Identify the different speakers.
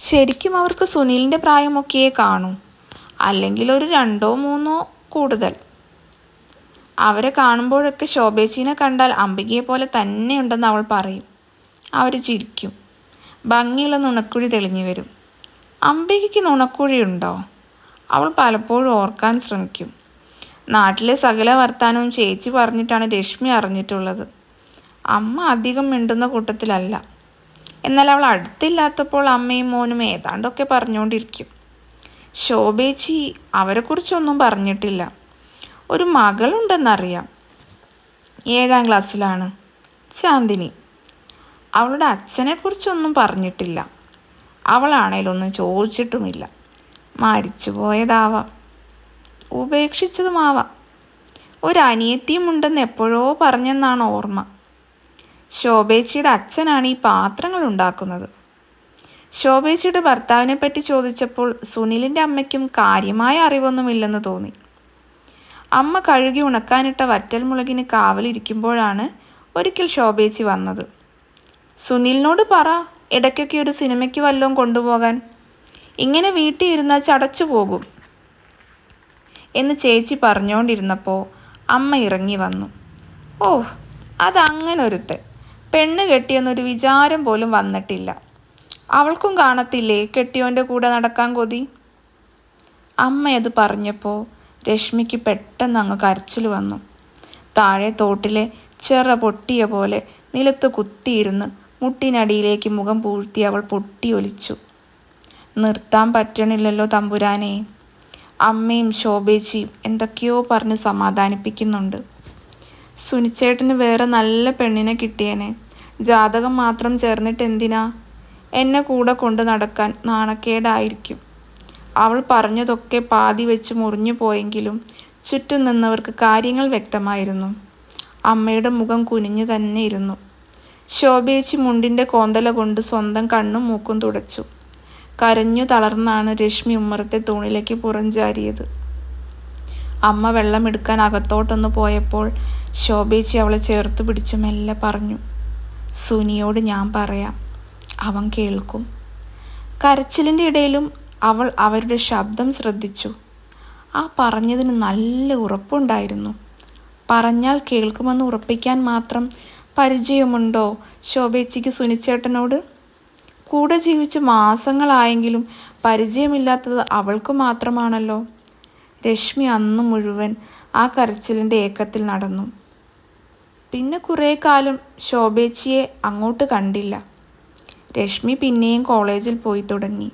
Speaker 1: ശരിക്കും അവർക്ക് സുനിലിന്റെ പ്രായമൊക്കെ കാണൂ. അല്ലെങ്കിൽ ഒരു രണ്ടോ മൂന്നോ കൂടുതൽ. അവരെ കാണുമ്പോഴൊക്കെ ശോഭേച്ചീനെ കണ്ടാൽ അംബികയെ പോലെ തന്നെയുണ്ടെന്ന് അവൾ പറയും. അവർ ചിരിക്കും. ഭംഗിയുള്ള നുണക്കുഴി തെളിഞ്ഞു വരും. അംബികയ്ക്ക് നുണക്കുഴിയുണ്ടോ അവൾ പലപ്പോഴും ഓർക്കാൻ ശ്രമിക്കും. നാട്ടിലെ സകല വർത്താനവും ചേച്ചി പറഞ്ഞിട്ടാണ് രശ്മി അറിഞ്ഞിട്ടുള്ളത്. അമ്മ അധികം മിണ്ടുന്ന കൂട്ടത്തിലല്ല. എന്നാൽ അവൾ അടുത്തില്ലാത്തപ്പോൾ അമ്മയും മോനും ഏതാണ്ടൊക്കെ പറഞ്ഞുകൊണ്ടിരിക്കും. ശോഭേച്ചി അവരെക്കുറിച്ചൊന്നും പറഞ്ഞിട്ടില്ല. ഒരു മകളുണ്ടെന്നറിയാം. ഏഴാം ക്ലാസ്സിലാണ്. ചാന്ദിനി അവളുടെ അച്ഛനെക്കുറിച്ചൊന്നും പറഞ്ഞിട്ടില്ല. അവളാണേലൊന്നും ചോദിച്ചിട്ടുമില്ല. മരിച്ചുപോയതാവാം. ഉപേക്ഷിച്ചതുമാവാം. ഒരു അനിയത്തിയും ഉണ്ടെന്ന് എപ്പോഴോ പറഞ്ഞെന്നാണ് ഓർമ്മ. ശോഭേച്ചിയുടെ അച്ഛനാണ് ഈ പാത്രങ്ങൾ ഉണ്ടാക്കുന്നത്. ശോഭേച്ചിയുടെ ഭർത്താവിനെ പറ്റി ചോദിച്ചപ്പോൾ സുനിലിന്റെ അമ്മയ്ക്കും കാര്യമായ അറിവൊന്നുമില്ലെന്ന് തോന്നി. അമ്മ കഴുകി ഉണക്കാനിട്ട വറ്റൽ മുളകിന് കാവലിരിക്കുമ്പോഴാണ് ഒരിക്കൽ ശോഭേച്ചി വന്നത്. സുനിലിനോട് പറ ഇടയ്ക്കൊക്കെ ഒരു സിനിമയ്ക്ക് വല്ലതും കൊണ്ടുപോകാൻ. ഇങ്ങനെ വീട്ടിൽ ഇരുന്നാൽ ചടച്ചു പോകും. എന്ന് ചേച്ചി പറഞ്ഞുകൊണ്ടിരുന്നപ്പോൾ അമ്മ ഇറങ്ങി വന്നു. ഓ അതങ്ങനെ ഒരുത്തൻ പെണ്ണ് കെട്ടിയെന്നൊരു വിചാരം പോലും വന്നിട്ടില്ല. അവൾക്കും കാണത്തില്ലേ കെട്ടിയോന്റെ കൂടെ നടക്കാൻ കൊതി? അമ്മയത് പറഞ്ഞപ്പോൾ രശ്മിക്ക് പെട്ടെന്ന് അങ്ങ് കരച്ചിൽ വന്നു. താഴെ തോട്ടിലെ ചെറ പൊട്ടിയ പോലെ നിലത്ത് കുത്തിയിരുന്ന് മുട്ടിനടിയിലേക്ക് മുഖം പൂഴ്ത്തി അവൾ പൊട്ടിയൊലിച്ചു നിർത്താൻ പറ്റണില്ലല്ലോ തമ്പുരാനെ. അമ്മയും ശോഭേച്ചിയും എന്തൊക്കെയോ പറഞ്ഞ് സമാധാനിപ്പിക്കുന്നുണ്ട്. സുനിച്ചേട്ടന് വേറെ നല്ല പെണ്ണിനെ കിട്ടിയേനെ. ജാതകം മാത്രം ചേർന്നിട്ട് എന്തിനാ? എന്നെ കൂടെ കൊണ്ട് നടക്കാൻ നാണക്കേടായിരിക്കും. അവൾ പറഞ്ഞതൊക്കെ പാതി വെച്ച് മുറിഞ്ഞു പോയെങ്കിലും ചുറ്റും നിന്നവർക്ക് കാര്യങ്ങൾ വ്യക്തമായിരുന്നു. അമ്മയുടെ മുഖം കുനിഞ്ഞു തന്നെ ഇരുന്നു. ശോഭേച്ചി മുണ്ടിന്റെ കോന്തല കൊണ്ട് സ്വന്തം കണ്ണും മൂക്കും തുടച്ചു. കരഞ്ഞു തളർന്നാണ് രശ്മി ഉമ്മറത്തെ തൂണിലേക്ക് പുറഞ്ചാരിയത് അമ്മ വെള്ളമെടുക്കാൻ അകത്തോട്ടൊന്ന് പോയപ്പോൾ ശോഭേച്ചി അവളെ ചേർത്ത് പിടിച്ചു മെല്ലെ പറഞ്ഞു സുനിയോട് ഞാൻ പറയാം അവൻ കേൾക്കും. കരച്ചിലിന്റെ ഇടയിലും അവൾ അവരുടെ ശബ്ദം ശ്രദ്ധിച്ചു. ആ പറഞ്ഞതിന് നല്ല ഉറപ്പുണ്ടായിരുന്നു. പറഞ്ഞാൽ കേൾക്കുമെന്ന് ഉറപ്പിക്കാൻ മാത്രം പരിചയമുണ്ടോ ശോഭേച്ചിക്ക് സുനിച്ചേട്ടനോട്? കൂടെ ജീവിച്ച് മാസങ്ങളായെങ്കിലും പരിചയമില്ലാത്തത് അവൾക്ക് മാത്രമാണല്ലോ. രശ്മി അന്ന് മുഴുവൻ ആ കരച്ചിലിന്റെ ഏക്കത്തിൽ നടന്നു. പിന്നെ കുറേ കാലം ശോഭേച്ചിയെ അങ്ങോട്ട് കണ്ടില്ല. രശ്മി പിന്നെയും കോളേജിൽ പോയി തുടങ്ങി.